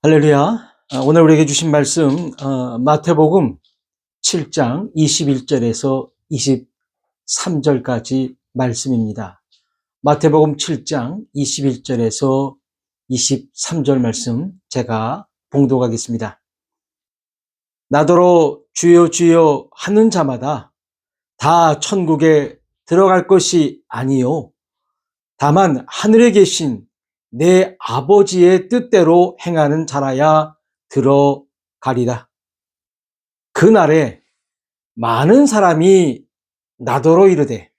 할렐루야. 아, 오늘 우리에게 주신 말씀, 어, 마태복음 7장 21절에서 23절까지 말씀입니다. 마태복음 7장 21절에서 23절 말씀 제가 봉독하겠습니다. 나더러 주여 주여 하는 자마다 다 천국에 들어갈 것이 아니요. 다만 하늘에 계신 내 아버지의 뜻대로 행하는 자라야 들어가리라. 그날에 많은 사람이 나더러 이르되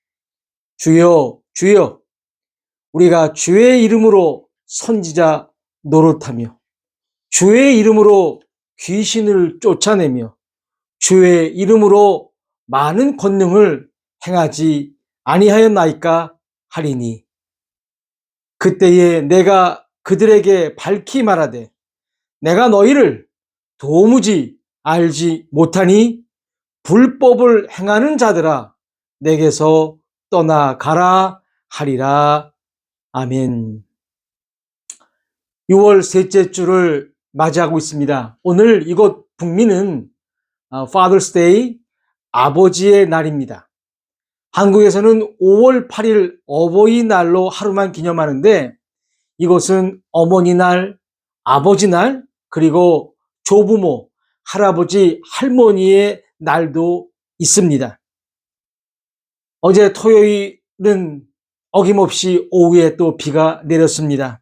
주여 주여 우리가 주의 이름으로 선지자 노릇하며 주의 이름으로 귀신을 쫓아내며 주의 이름으로 많은 권능을 행하지 아니하였나이까 하리니 그때에 내가 그들에게 밝히 말하되 내가 너희를 도무지 알지 못하니 불법을 행하는 자들아 내게서 떠나가라 하리라. 아멘. 6월 셋째 주를 맞이하고 있습니다. 오늘 이곳 북미는 어, Father's Day 아버지의 날입니다. 한국에서는 5월 8일 어버이날로 하루만 기념하는데 이것은 어머니 날, 아버지 날, 그리고 조부모, 할아버지, 할머니의 날도 있습니다. 어제 토요일은 어김없이 오후에 또 비가 내렸습니다.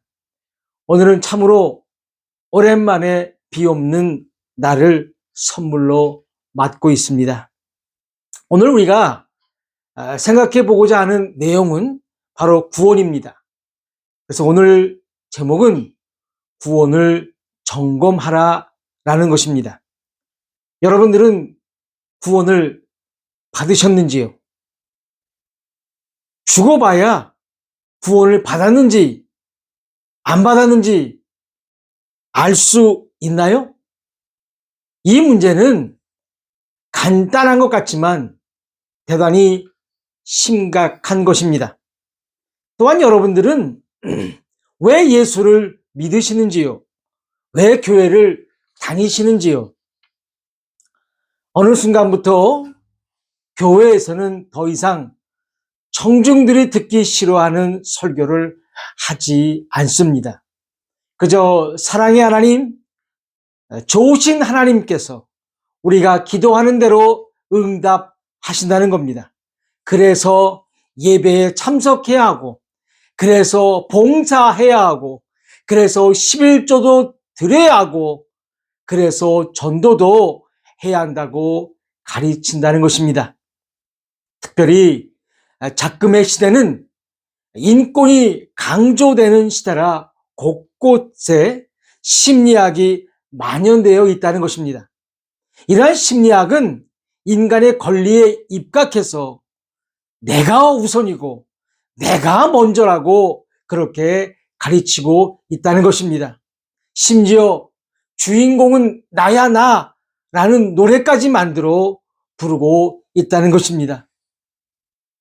오늘은 참으로 오랜만에 비 없는 날을 선물로 맞고 있습니다. 오늘 우리가 아, 생각해 보고자 하는 내용은 바로 구원입니다. 그래서 오늘 제목은 구원을 점검하라 라는 것입니다. 여러분들은 구원을 받으셨는지요? 죽어봐야 구원을 받았는지 안 받았는지 알 수 있나요? 이 문제는 간단한 것 같지만 대단히 심각한 것입니다. 또한 여러분들은 왜 예수를 믿으시는지요? 왜 교회를 다니시는지요? 어느 순간부터 교회에서는 더 이상 청중들이 듣기 싫어하는 설교를 하지 않습니다. 그저 사랑의 하나님, 좋으신 하나님께서 우리가 기도하는 대로 응답하신다는 겁니다. 그래서 예배에 참석해야 하고, 그래서 봉사해야 하고, 그래서 11조도 드려야 하고, 그래서 전도도 해야 한다고 가르친다는 것입니다. 특별히 작금의 시대는 인권이 강조되는 시대라 곳곳에 심리학이 만연되어 있다는 것입니다. 이러한 심리학은 인간의 권리에 입각해서 내가 우선이고 내가 먼저라고 그렇게 가르치고 있다는 것입니다. 심지어 주인공은 나야 나 라는 노래까지 만들어 부르고 있다는 것입니다.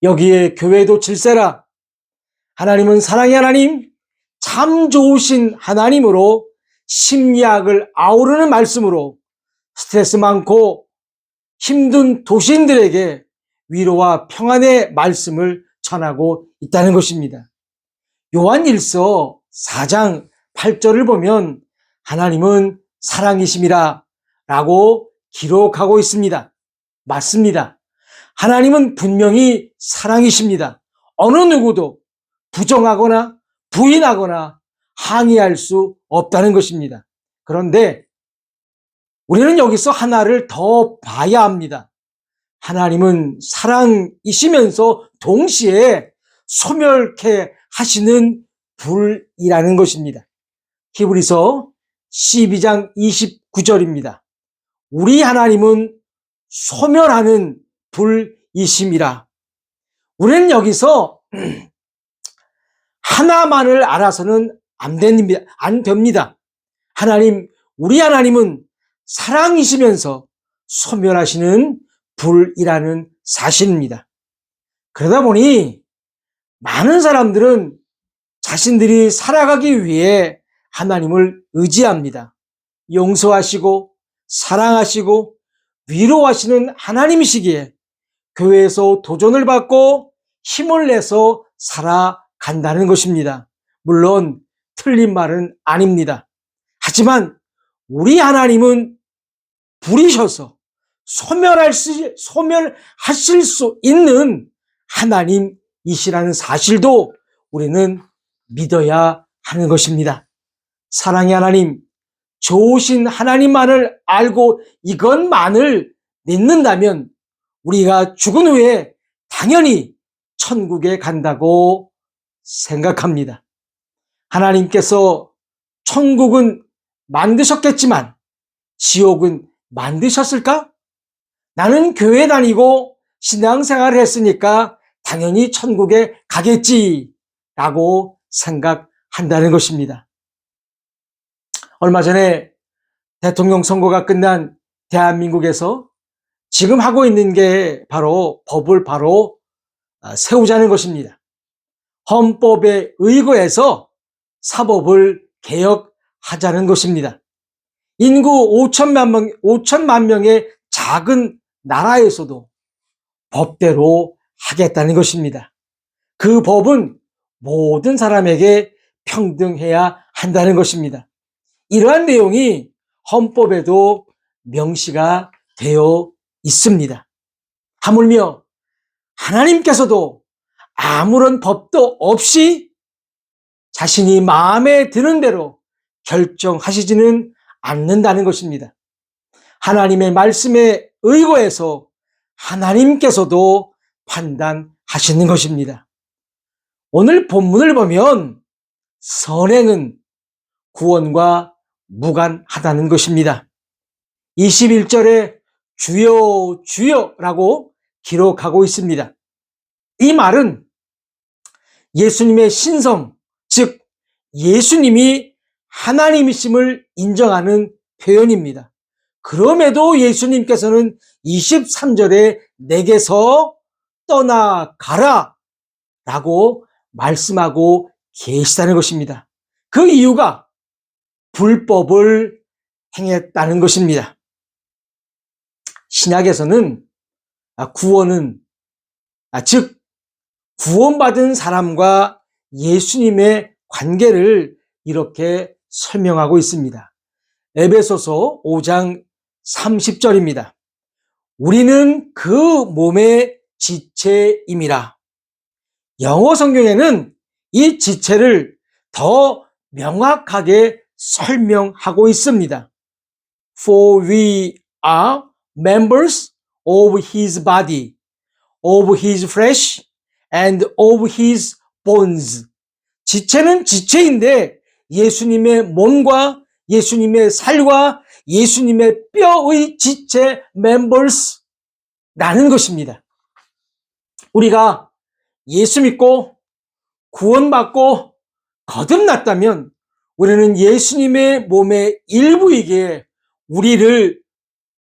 여기에 교회도 질세라 하나님은 사랑의 하나님 참 좋으신 하나님으로 심리학을 아우르는 말씀으로 스트레스 많고 힘든 도시인들에게 위로와 평안의 말씀을 전하고 있다는 것입니다. 요한 1서 4장 8절을 보면 하나님은 사랑이심이라 라고 기록하고 있습니다. 맞습니다. 하나님은 분명히 사랑이십니다. 어느 누구도 부정하거나 부인하거나 항의할 수 없다는 것입니다. 그런데 우리는 여기서 하나를 더 봐야 합니다. 하나님은 사랑이시면서 동시에 소멸케 하시는 불이라는 것입니다. 히브리서 12장 29절입니다. 우리 하나님은 소멸하는 불이심이라. 우리는 여기서 하나만을 알아서는 안 됩니다. 안 됩니다. 하나님, 우리 하나님은 사랑이시면서 소멸하시는 불이라는 사실입니다. 그러다 보니 많은 사람들은 자신들이 살아가기 위해 하나님을 의지합니다. 용서하시고 사랑하시고 위로하시는 하나님이시기에 교회에서 도전을 받고 힘을 내서 살아간다는 것입니다. 물론 틀린 말은 아닙니다. 하지만 우리 하나님은 부리셔서 소멸할 수, 소멸하실 수 있는 하나님이시라는 사실도 우리는 믿어야 하는 것입니다. 사랑의 하나님, 좋으신 하나님만을 알고 이것만을 믿는다면 우리가 죽은 후에 당연히 천국에 간다고 생각합니다. 하나님께서 천국은 만드셨겠지만 지옥은 만드셨을까? 나는 교회 다니고 신앙생활을 했으니까 당연히 천국에 가겠지 라고 생각한다는 것입니다. 얼마 전에 대통령 선거가 끝난 대한민국에서 지금 하고 있는 게 바로 법을 바로 아, 세우자는 것입니다. 헌법에 의거해서 사법을 개혁하자는 것입니다. 인구 5천만 명, 5천만 명의 작은 나라에서도 법대로 하겠다는 것입니다. 그 법은 모든 사람에게 평등해야 한다는 것입니다. 이러한 내용이 헌법에도 명시가 되어 있습니다. 하물며 하나님께서도 아무런 법도 없이 자신이 마음에 드는 대로 결정하시지는 않는다는 것입니다. 하나님의 말씀에 의거해서 하나님께서도 판단하시는 것입니다. 오늘 본문을 보면 선행은 구원과 무관하다는 것입니다. 21절에 주여 주여라고 기록하고 있습니다. 이 말은 예수님의 신성, 즉 예수님이 하나님이심을 인정하는 표현입니다. 그럼에도 예수님께서는 23절에 내게서 떠나가라 라고 말씀하고 계시다는 것입니다. 그 이유가 불법을 행했다는 것입니다. 신약에서는 아, 구원은 아, 즉 구원받은 사람과 예수님의 관계를 이렇게 설명하고 있습니다. 에베소서 5장 30절입니다. 우리는 그 몸의 지체임이라. 영어 성경에는 이 지체를 더 명확하게 설명하고 있습니다. For we are members of his body, of his flesh, and of his bones. 지체는 지체인데 예수님의 몸과 예수님의 살과 예수님의 뼈의 지체 members 라는 것입니다. 우리가 예수 믿고 구원받고 거듭났다면 우리는 예수님의 몸의 일부이기에 우리를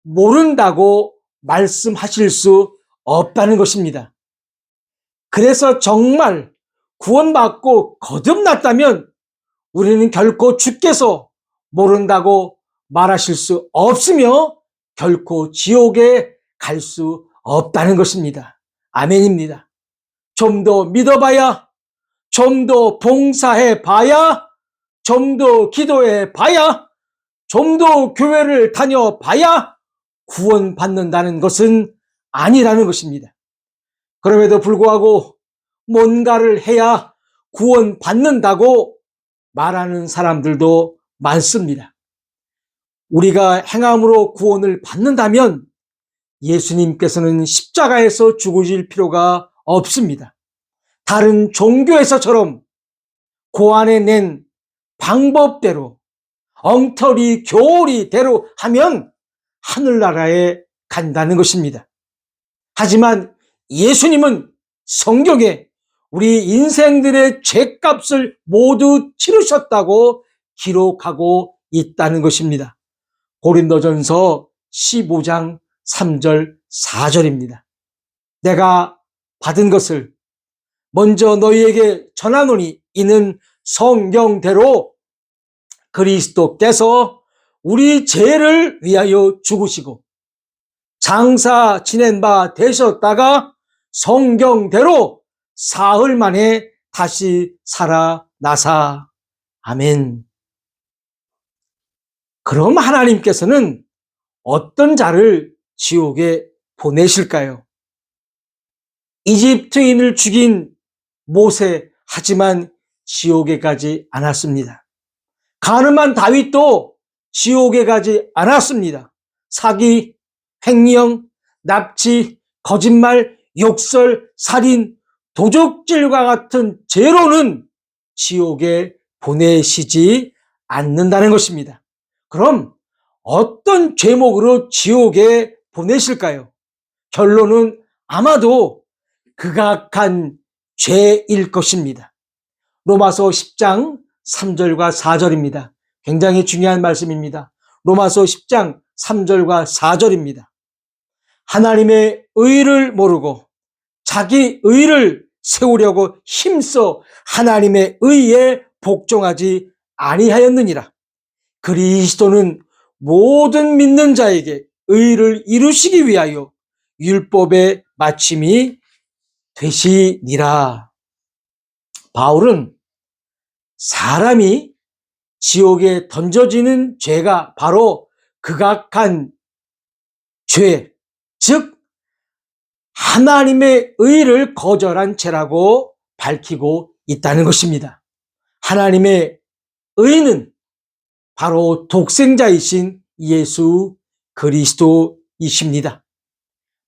모른다고 말씀하실 수 없다는 것입니다. 그래서 정말 구원받고 거듭났다면 우리는 결코 주께서 모른다고 말하실 수 없으며 결코 지옥에 갈 수 없다는 것입니다. 아멘입니다. 좀 더 믿어봐야, 좀 더 봉사해 봐야, 좀 더 기도해 봐야, 좀 더 교회를 다녀 봐야 구원받는다는 것은 아니라는 것입니다. 그럼에도 불구하고 뭔가를 해야 구원받는다고 말하는 사람들도 많습니다. 우리가 행함으로 구원을 받는다면 예수님께서는 십자가에서 죽으실 필요가 없습니다. 다른 종교에서처럼 고안에 낸 방법대로 엉터리 교리대로 하면 하늘나라에 간다는 것입니다. 하지만 예수님은 성경에 우리 인생들의 죄값을 모두 치르셨다고 기록하고 있다는 것입니다. 고린도전서 15장 3절 4절입니다. 내가 받은 것을 먼저 너희에게 전하노니 이는 성경대로 그리스도께서 우리 죄를 위하여 죽으시고 장사 지낸 바 되셨다가 성경대로 사흘 만에 다시 살아나사. 아멘. 그럼 하나님께서는 어떤 자를 지옥에 보내실까요? 이집트인을 죽인 모세, 하지만 지옥에 가지 않았습니다. 가늠한 다윗도 지옥에 가지 않았습니다. 사기, 횡령, 납치, 거짓말, 욕설, 살인, 도적질과 같은 죄로는 지옥에 보내시지 않는다는 것입니다. 그럼 어떤 죄목으로 지옥에 보내실까요? 결론은 아마도 극악한 죄일 것입니다. 로마서 10장 3절과 4절입니다. 굉장히 중요한 말씀입니다. 로마서 10장 3절과 4절입니다. 하나님의 의를 모르고 자기 의를 세우려고 힘써 하나님의 의에 복종하지 아니하였느니라. 그리스도는 모든 믿는 자에게 의를 이루시기 위하여 율법의 마침이 되시니라. 바울은 사람이 지옥에 던져지는 죄가 바로 극악한 죄, 즉 하나님의 의를 거절한 죄라고 밝히고 있다는 것입니다. 하나님의 의는 바로 독생자이신 예수 그리스도이십니다.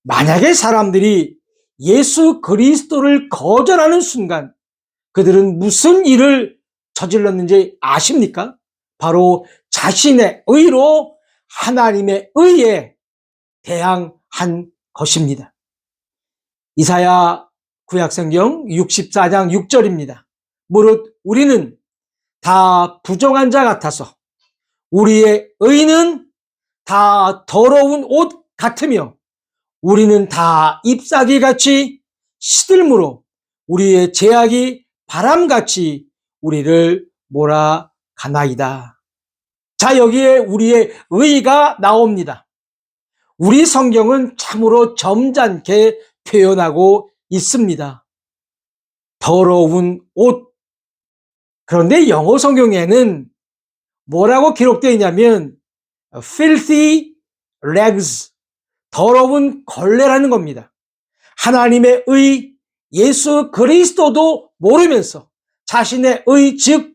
만약에 사람들이 예수 그리스도를 거절하는 순간 그들은 무슨 일을 저질렀는지 아십니까? 바로 자신의 의로 하나님의 의에 대항한 것입니다. 이사야 구약성경 64장 6절입니다. 무릇 우리는 다 부정한 자 같아서 우리의 의는 다 더러운 옷 같으며 우리는 다 잎사귀 같이 시들므로 우리의 제약이 바람같이 우리를 몰아가나이다. 자, 여기에 우리의 의가 나옵니다. 우리 성경은 참으로 점잖게 표현하고 있습니다. 더러운 옷. 그런데 영어 성경에는 뭐라고 기록되어 있냐면 filthy rags. 더러운 걸레라는 겁니다. 하나님의 의 예수 그리스도도 모르면서 자신의 의, 즉,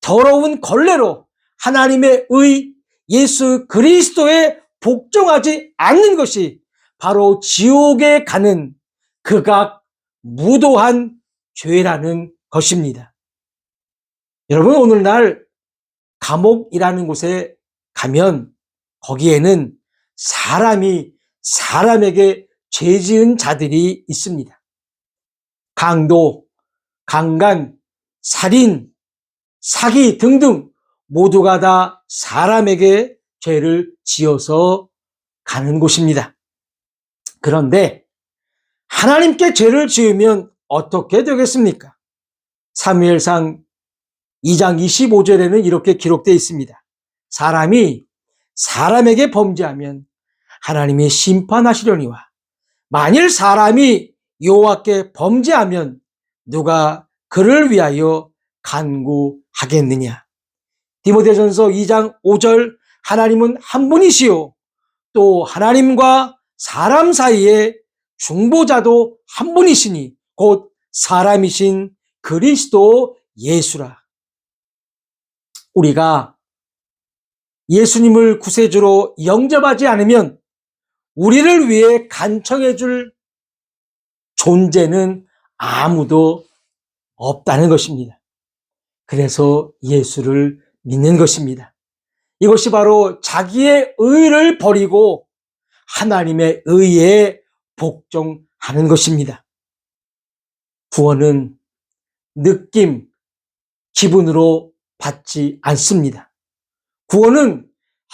더러운 걸레로 하나님의 의 예수 그리스도에 복종하지 않는 것이 바로 지옥에 가는 극악 무도한 죄라는 것입니다. 여러분, 오늘날 감옥이라는 곳에 가면 거기에는 사람이 사람에게 죄 지은 자들이 있습니다. 강도, 강간, 살인, 사기 등등 모두가 다 사람에게 죄를 지어서 가는 곳입니다. 그런데 하나님께 죄를 지으면 어떻게 되겠습니까? 사무엘상 2장 25절에는 이렇게 기록되어 있습니다. 사람이 사람에게 범죄하면 하나님이 심판하시려니와 만일 사람이 여호와께 범죄하면 누가 그를 위하여 간구하겠느냐. 디모데전서 2장 5절 하나님은 한 분이시요 또 하나님과 사람 사이에 중보자도 한 분이시니 곧 사람이신 그리스도 예수라. 우리가 예수님을 구세주로 영접하지 않으면 우리를 위해 간청해 줄 존재는 아무도 없다는 것입니다. 그래서 예수를 믿는 것입니다. 이것이 바로 자기의 의를 버리고 하나님의 의에 복종하는 것입니다. 구원은 느낌, 기분으로 받지 않습니다. 구원은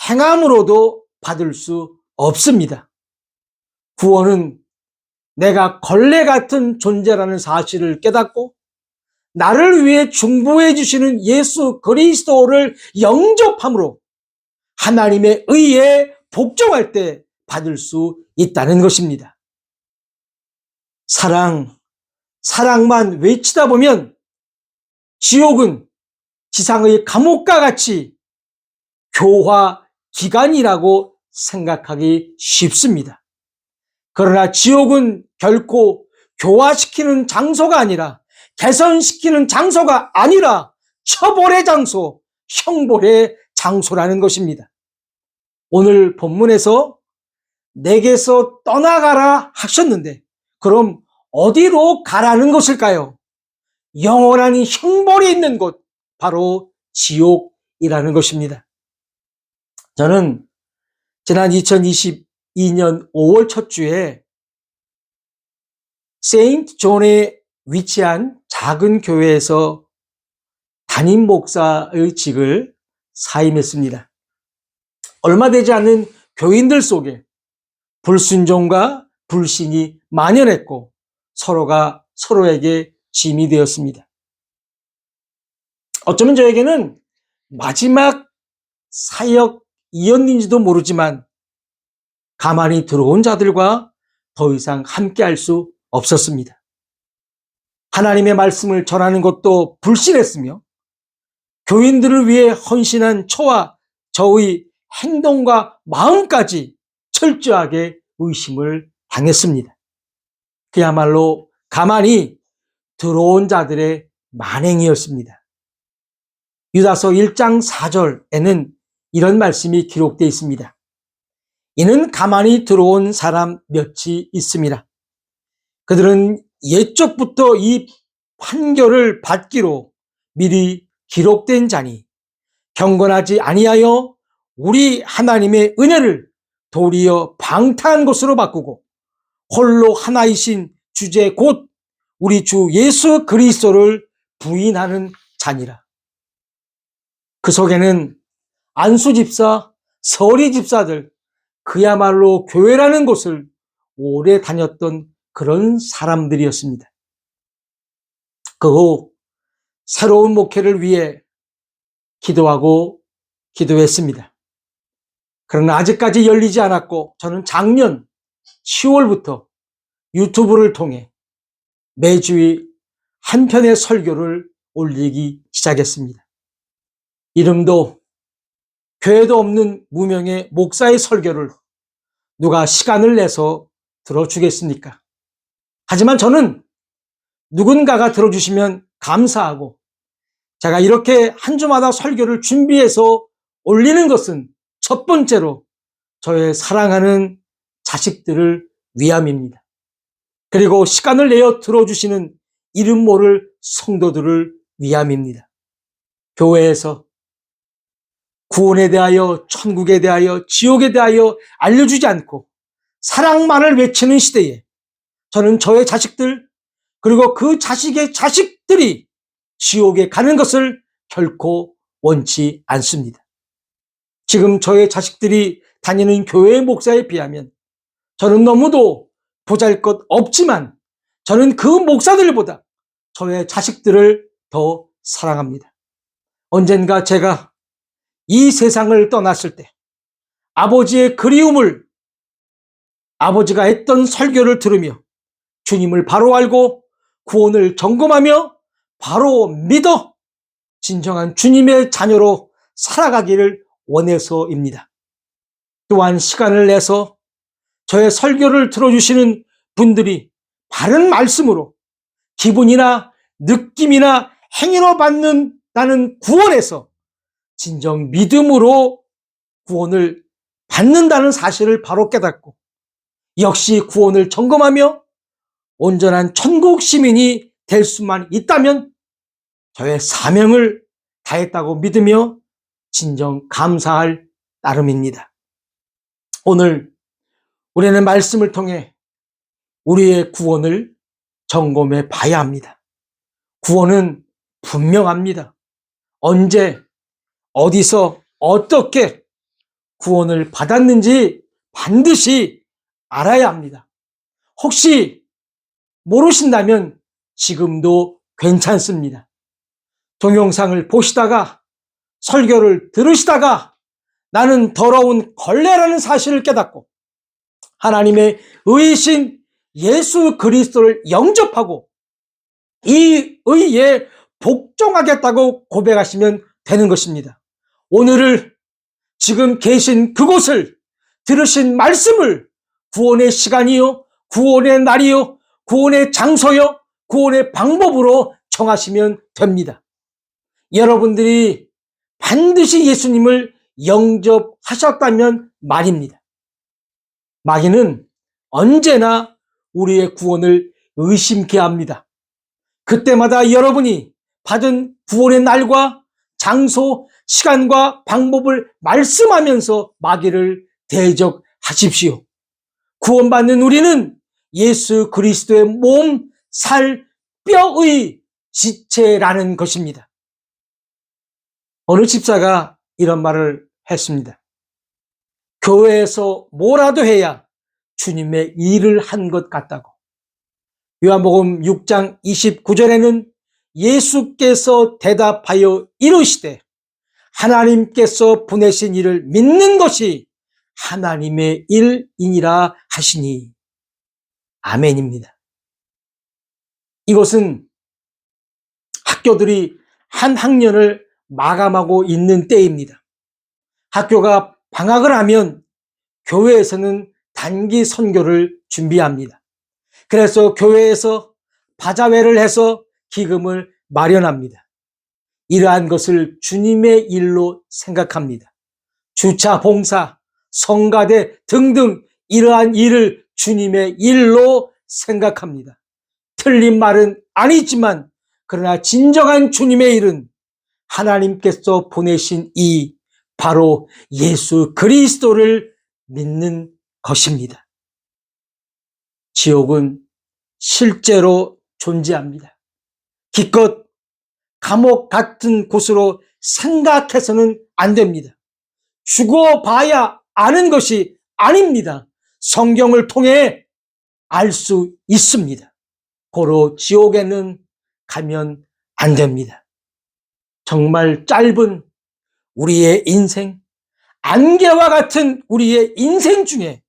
행함으로도 받을 수 없습니다. 구원은 내가 걸레 같은 존재라는 사실을 깨닫고 나를 위해 중보해 주시는 예수 그리스도를 영접함으로 하나님의 의에 복종할 때 받을 수 있다는 것입니다. 사랑, 사랑만 외치다 보면 지옥은 지상의 감옥과 같이 교화 기간이라고 생각하기 쉽습니다. 그러나 지옥은 결코 교화시키는 장소가 아니라 개선시키는 장소가 아니라 처벌의 장소, 형벌의 장소라는 것입니다. 오늘 본문에서 내게서 떠나가라 하셨는데 그럼 어디로 가라는 것일까요? 영원한 형벌이 있는 곳, 바로 지옥이라는 것입니다. 저는 지난 2022년 5월 첫 주에 세인트 존에 위치한 작은 교회에서 담임 목사의 직을 사임했습니다. 얼마 되지 않은 교인들 속에 불순종과 불신이 만연했고 서로가 서로에게 짐이 되었습니다. 어쩌면 저에게는 마지막 사역 이었는지도 모르지만 가만히 들어온 자들과 더 이상 함께 할 수 없었습니다. 하나님의 말씀을 전하는 것도 불신했으며 교인들을 위해 헌신한 저와 저의 행동과 마음까지 철저하게 의심을 당했습니다. 그야말로 가만히 들어온 자들의 만행이었습니다. 유다서 1장 4절에는 이런 말씀이 기록되어 있습니다. 이는 가만히 들어온 사람 몇이 있습니다. 그들은 예적부터 이 판결을 받기로 미리 기록된 자니 경건하지 아니하여 우리 하나님의 은혜를 도리어 방탄한 것으로 바꾸고 홀로 하나이신 주제 곧 우리 주 예수 그리스도를 부인하는 자니라. 그 속에는 안수 집사, 서리 집사들, 그야말로 교회라는 곳을 오래 다녔던 그런 사람들이었습니다. 그 후 새로운 목회를 위해 기도하고 기도했습니다. 그러나 아직까지 열리지 않았고 저는 작년 10월부터 유튜브를 통해 매주일 한 편의 설교를 올리기 시작했습니다. 이름도 교회도 없는 무명의 목사의 설교를 누가 시간을 내서 들어주겠습니까? 하지만 저는 누군가가 들어주시면 감사하고 제가 이렇게 한 주마다 설교를 준비해서 올리는 것은 첫 번째로 저의 사랑하는 자식들을 위함입니다. 그리고 시간을 내어 들어주시는 이름 모를 성도들을 위함입니다. 교회에서 구원에 대하여, 천국에 대하여, 지옥에 대하여 알려주지 않고 사랑만을 외치는 시대에 저는 저의 자식들, 그리고 그 자식의 자식들이 지옥에 가는 것을 결코 원치 않습니다. 지금 저의 자식들이 다니는 교회의 목사에 비하면 저는 너무도 보잘 것 없지만 저는 그 목사들보다 저의 자식들을 더 사랑합니다. 언젠가 제가 이 세상을 떠났을 때 아버지의 그리움을 아버지가 했던 설교를 들으며 주님을 바로 알고 구원을 점검하며 바로 믿어 진정한 주님의 자녀로 살아가기를 원해서입니다. 또한 시간을 내서 저의 설교를 들어주시는 분들이 바른 말씀으로 기분이나 느낌이나 행위로 받는다는 구원에서 진정 믿음으로 구원을 받는다는 사실을 바로 깨닫고 역시 구원을 점검하며 온전한 천국 시민이 될 수만 있다면 저의 사명을 다했다고 믿으며 진정 감사할 따름입니다. 오늘 우리는 말씀을 통해 우리의 구원을 점검해 봐야 합니다. 구원은 분명합니다. 언제, 어디서, 어떻게 구원을 받았는지 반드시 알아야 합니다. 혹시 모르신다면 지금도 괜찮습니다. 동영상을 보시다가 설교를 들으시다가 나는 더러운 걸레라는 사실을 깨닫고 하나님의 의신 예수 그리스도를 영접하고 이 의에 복종하겠다고 고백하시면 되는 것입니다. 오늘을 지금 계신 그곳을 들으신 말씀을 구원의 시간이요, 구원의 날이요, 구원의 장소요, 구원의 방법으로 정하시면 됩니다. 여러분들이 반드시 예수님을 영접하셨다면 말입니다. 마귀는 언제나 우리의 구원을 의심케 합니다. 그때마다 여러분이 받은 구원의 날과 장소, 시간과 방법을 말씀하면서 마귀를 대적하십시오. 구원받는 우리는 예수 그리스도의 몸, 살, 뼈의 지체라는 것입니다. 어느 집사가 이런 말을 했습니다. 교회에서 뭐라도 해야 주님의 일을 한 것 같다고. 요한복음 6장 29절에는 예수께서 대답하여 이르시되 하나님께서 보내신 일을 믿는 것이 하나님의 일이니라 하시니 아멘입니다. 이것은 학교들이 한 학년을 마감하고 있는 때입니다. 학교가 방학을 하면 교회에서는 단기 선교를 준비합니다. 그래서 교회에서 바자회를 해서 기금을 마련합니다. 이러한 것을 주님의 일로 생각합니다. 주차 봉사, 성가대 등등 이러한 일을 주님의 일로 생각합니다. 틀린 말은 아니지만 그러나 진정한 주님의 일은 하나님께서 보내신 이 바로 예수 그리스도를 믿는 것입니다. 지옥은 실제로 존재합니다. 기껏 감옥 같은 곳으로 생각해서는 안 됩니다. 죽어봐야 아는 것이 아닙니다. 성경을 통해 알 수 있습니다. 고로 지옥에는 가면 안 됩니다. 정말 짧은 우리의 인생, 안개와 같은 우리의 인생 중에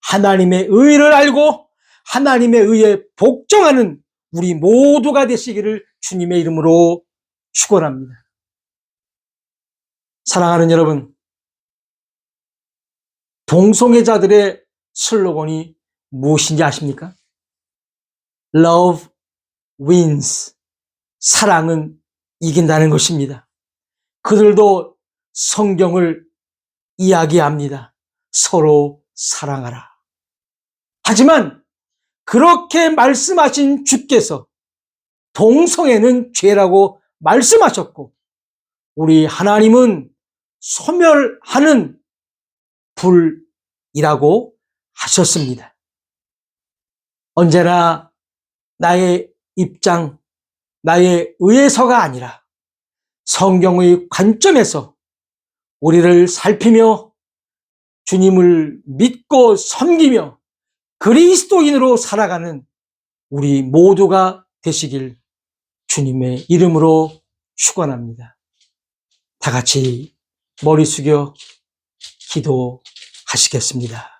하나님의 의를 알고 하나님의 의에 복종하는 우리 모두가 되시기를 주님의 이름으로 축원합니다. 사랑하는 여러분, 동성애자들의 슬로건이 무엇인지 아십니까? Love wins. 사랑은 이긴다는 것입니다. 그들도 성경을 이야기합니다. 서로 사랑하라. 하지만 그렇게 말씀하신 주께서 동성애는 죄라고 말씀하셨고 우리 하나님은 소멸하는 불이라고 하셨습니다. 언제나 나의 입장, 나의 의에서가 아니라 성경의 관점에서 우리를 살피며 주님을 믿고 섬기며 그리스도인으로 살아가는 우리 모두가 되시길 주님의 이름으로 축원합니다. 다 같이 머리 숙여 기도하시겠습니다.